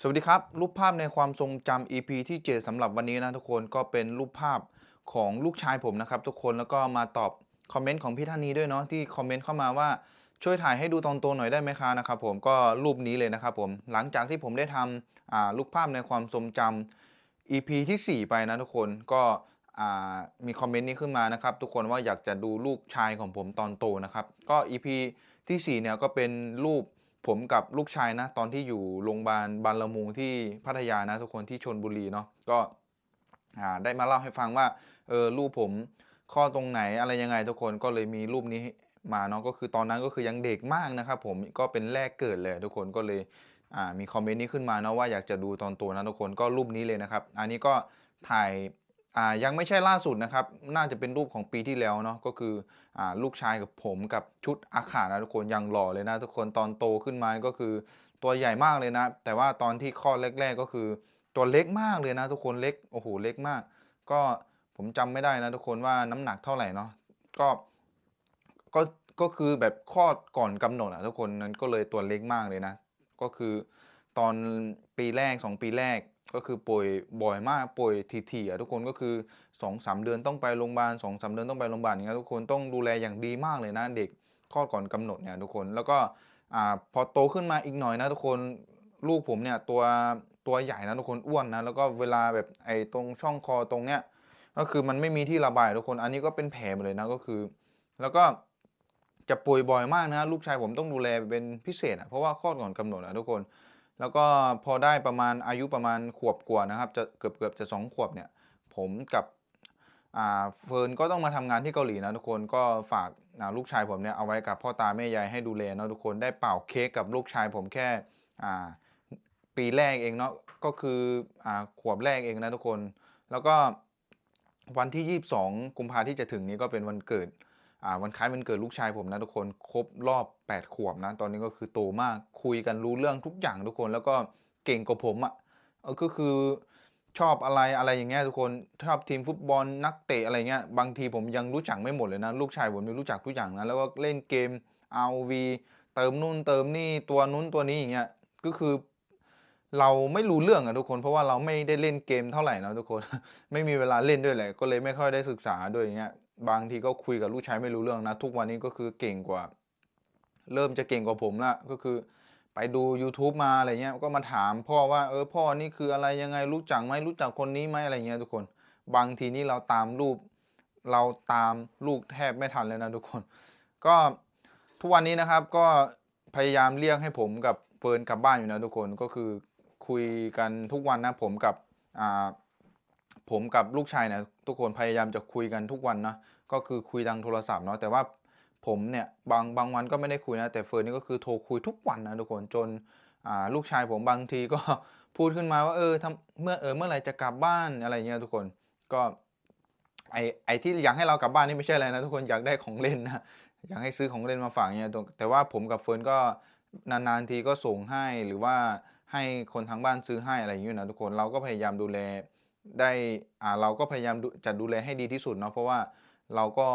สวัสดีครับ รูปภาพในความทรงจำ EP ที่ 7สำหรับวันนี้นะทุกคนก็เป็นรูปภาพของลูกชายผมนะครับ ทุกคนแล้วก็มาตอบคอมเมนต์ของพี่ท่านนี้ด้วยเนาะที่คอมเมนต์เข้ามาว่าช่วยถ่ายให้ดูตอนโตหน่อยได้ไหมคะนะครับผมก็รูปนี้เลยนะครับผมหลังจากที่ผมได้ทำอ่ารูปภาพในความทรงจำ EP ที่ 4 ไปนะทุกคนก็อ่ามีคอมเมนต์นี้ขึ้นมานะครับ ทุกคนว่าอยากจะดูลูกชายของผมตอนโตนะครับ ก็ EP ที่ 4 เนี่ยก็เป็นรูป ผมกับลูกชายนะ ตอนที่อยู่โรงพยาบาลบานละมุงที่พัทยานะทุกคนที่ชนบุรีเนาะก็ได้มาเล่าให้ฟังว่าเออลูกผมข้อตรงไหนอะไรยังไงทุกคนก็เลยมีรูปนี้มาเนาะก็คือตอนนั้นก็คือยังเด็กมากนะครับผมก็เป็นแรกเกิดเลยทุกคนก็เลยมีคอมเมนต์นี้ขึ้นมาเนาะว่าอยากจะดูตอนโตนะทุกคนก็รูปนี้เลยนะครับ อันนี้ก็ถ่าย อ่ายังไม่ใช่ล่าสุดนะครับ น่าจะเป็นรูปของปีที่แล้วเนาะก็คืออ่าลูกชายกับผมกับชุดอาขานะทุกคนยังหล่อเลยนะทุกคนตอนโตขึ้นมาก็คือตัวใหญ่มากเลยนะ แต่ว่าตอนที่คลอดแรก ๆ ก็คือตัวเล็กมากเลยนะ ทุกคนเล็กโอ้โหเล็กมาก ก็ผมจำไม่ได้นะทุกคนว่าน้ำหนักเท่าไหร่เนาะก็ก็ก็คือแบบคลอดก่อนกำหนดอะทุกคนนั้นก็เลยตัวเล็กมากเลยนะ ก็คือตอนปีแรก 2 ปีแรก ก็คือป่วยบ่อยมากป่วยถี่ๆอะทุกคนก็คือ2-3เดือนต้องไปโรงพยาบาล2-3เดือนต้องไปโรงพยาบาลอย่างเงี้ยทุกคนต้องดูแลอย่างดีมากเลยนะ เด็กคลอดก่อนกำหนดเนี่ยทุกคนแล้วก็อ่าพอโตขึ้นมาอีกหน่อยนะทุกคนลูกผมเนี่ยตัวตัวใหญ่นะทุกคนอ้วนนะแล้วก็เวลาแบบไอ้ตรงช่องคอตรงเนี้ยก็คือมันไม่มีที่ระบายทุกคนอันนี้ก็เป็นแผลหมดเลยนะก็คือ แล้วก็จะป่วยบ่อยมากนะลูกชายผมต้องดูแลเป็นพิเศษอะเพราะว่าคลอดก่อนกำหนดอะทุกคน แล้วก็พอได้ประมาณอายุประมาณขวบกว่านะครับ จะเกือบเกือบจะสองขวบเนี่ย ผมกับเฟิร์นก็ต้องมาทำงานที่เกาหลีนะทุกคนก็ฝากาลูกชายผมเนี่ยเอาไว้กับพ่อตาแม่ยายให้ดูแลเนาะทุกคนได้เป่าเค้กกับลูกชายผมแค่ปีแรกเองเนาะก็คืออขวบแรกเองนะทุกคน แล้วก็วันที่ 22 กุมภาที่จะถึงนี้ก็เป็นวันเกิด วันคล้ายวันเกิดลูกชายผมนะทุกคนครบรอบ 8 ขวบนะ ตอนนี้ก็คือโตมากคุยกันรู้เรื่องทุกอย่างทุกคนแล้วก็เก่งกว่าผมอะ่ะก็คือชอบอะไรอะไรอย่างเงี้ยทุกคนชอบทีมฟุตบอลนักเตะอะไรเงี้ยบางทีผมยังรู้จักไม่หมดเลยนะ ลูกชายผมยังรู้จักทุกอย่างนะแล้วก็เล่นเกม RV เติมนู่นเติมนี่ตัวนู้นตัวนี้อย่างเงี้ยก็คือเราไม่รู้เรื่องอะทุกคน เพราะว่าเราไม่ได้เล่นเกมเท่าไหร่นะทุกคน ไม่มีเวลาเล่นด้วยแหละก็เลยไม่ค่อยได้ศึกษาด้วยอย่างเงี้ย บางทีก็คุยกับลูกชายไม่รู้เรื่องนะ ทุกวันนี้ก็คือเก่งกว่า เริ่มจะเก่งกว่าผมละก็คือไปดู YouTube มาอะไรเงี้ยก็มาถามพ่อว่าเออพ่อนี่คืออะไรยังไงรู้จักไหมรู้จักคนนี้ไหมอะไรเงี้ยทุกคน บางทีนี่เราตามรูป เราตามลูกแทบไม่ทันเลยนะทุกคน ก็ทุกวันนี้นะครับก็พยายามเรียกให้ผมกับเฟิร์นกลับบ้านอยู่นะทุกคนก็คือคุยกันทุกวันนะผมกับอ่า ผมกับลูกชายเนี่ยทุกคนพยายามจะคุยกันทุกวันนะก็คือคุยทางโทรศัพท์เนาะแต่ว่าผมเนี่ยบางบางวันก็ไม่ได้คุยนะแต่เฟิร์นนี่ก็คือโทรคุยทุกวันนะทุกคนจนลูกชายผมบางทีก็พูดขึ้นมาว่าเออทำเมื่อเออเมื่อไหร่จะกลับบ้านอะไรเงี้ยทุกคนก็ไอไอที่อยากให้เรากลับบ้านนี่ไม่ใช่อะไรนะทุกคนอยากได้ของเล่นนะอยากให้ซื้อของเล่นมาฝากเนี่ยแต่ว่าผมกับเฟิร์นก็นานๆทีก็ส่งให้หรือว่าให้คนทางบ้านซื้อให้อะไรอย่างเงี้ยนะทุกคนเราก็พยายามดูแล ได้อ่าเราก็พยายามดูจะดูแลให้ดีที่สุดเนาะเพราะว่าเราก็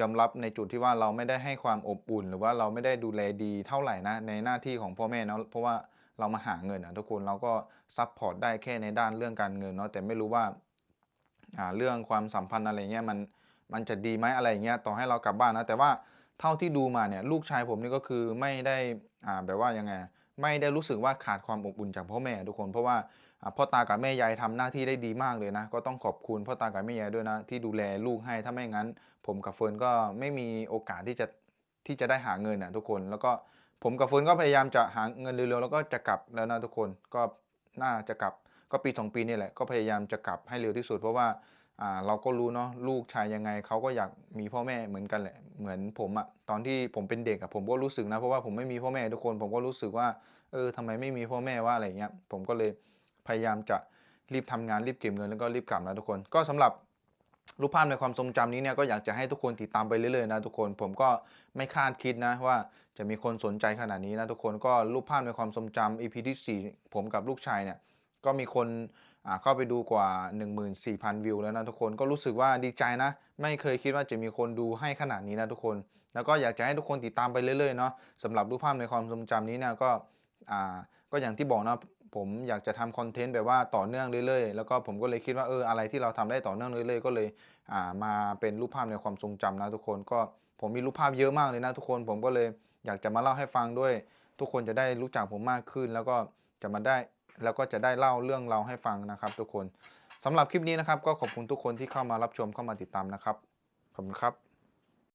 ยอมรับในจุดที่ว่าเราไม่ได้ให้ความอบอุ่น หรือว่าเราไม่ได้ดูแลดีเท่าไหร่นะในหน้าที่ของพ่อแม่เนาะเพราะว่าเรามาหาเงินอะทุกคนเราก็ซัพพอร์ตได้แค่ในด้านเรื่องการเงินเนาะแต่ไม่รู้ว่าอ่าเรื่องความสัมพันธ์อะไรเงี้ยมันมันจะดีไหมอะไรเงี้ยต่อให้เรากลับบ้านนะแต่ว่าเท่าที่ดูมาเนี่ยลูกชายผมนี่ก็คือไม่ได้อ่าแบบว่ายังไงไม่ได้รู้สึกว่าขาดความอบอุ่นจากพ่อแม่ทุกคน เพราะว่า พ่อตากับแม่ยายทำหน้าที่ได้ดีมากเลยนะ ก็ต้องขอบคุณพ่อตากับแม่ยายด้วยนะ ที่ดูแลลูกให้ถ้าไม่งั้น ผมกับเฟิร์นก็ไม่มีโอกาสที่จะที่จะได้หาเงินนะทุกคน แล้วก็ผมกับเฟิร์นก็พยายามจะหาเงินเร็วๆแล้วก็จะกลับแล้วนะทุกคนก็น่าจะกลับก็ปี 2 ปีนี่แหละก็พยายามจะกลับให้เร็วที่สุด เพราะว่าอ่าเราก็รู้เนาะลูกชายยังไงเขาก็อยากมีพ่อแม่เหมือนกันแหละเหมือนผมอะตอนที่ผมเป็นเด็กอะผมก็รู้สึกนะเพราะว่าผมไม่มีพ่อแม่ทุกคน ผมก็รู้สึกว่าเออทำไมไม่มีพ่อแม่ว่าอะไรเงี้ยผมก็เลย พยายามจะรีบทำงานรีบเก็บเงินแล้วก็รีบกลับนะทุกคน ก็สำหรับรูปภาพในความทรงจำนี้เนี่ยก็อยากจะให้ทุกคนติดตามไปเรื่อยๆนะทุกคน ผมก็ไม่คาดคิดนะว่าจะมีคนสนใจขนาดนี้นะทุกคนก็รูปภาพในความทรงจำ EP ที่4ผมกับลูกชายเนี่ยก็มีคนอ่าเข้าไปดูกว่า 14,000 วิวแล้วนะทุกคนก็รู้สึกว่าดีใจนะ ไม่เคยคิดว่าจะมีคนดูให้ขนาดนี้นะทุกคน แล้วก็อยากจะให้ทุกคนติดตามไปเรื่อยๆเนาะสำหรับรูปภาพในความทรงจำนี้เนี่ยก็อ่าก็อย่างที่บอกนะ ผมอยากจะทำคอนเทนต์แบบว่าต่อเนื่องเรื่อยๆ แล้วก็ผมก็เลยคิดว่าเอออะไรที่เราทำได้ต่อเนื่องเรื่อยๆ ก็เลยอ่ามาเป็นรูปภาพในความทรงจำนะทุกคนก็ผมมีรูปภาพเยอะมากเลยนะทุกคนผมก็เลยอยากจะมาเล่าให้ฟังด้วย ทุกคนจะได้รู้จักผมมากขึ้น แล้วก็จะมาได้แล้วก็จะได้เล่าเรื่องเราให้ฟังนะครับ ทุกคนสำหรับคลิปนี้นะครับก็ขอบคุณทุกคนที่เข้ามารับชมเข้ามาติดตามนะครับขอบคุณครับ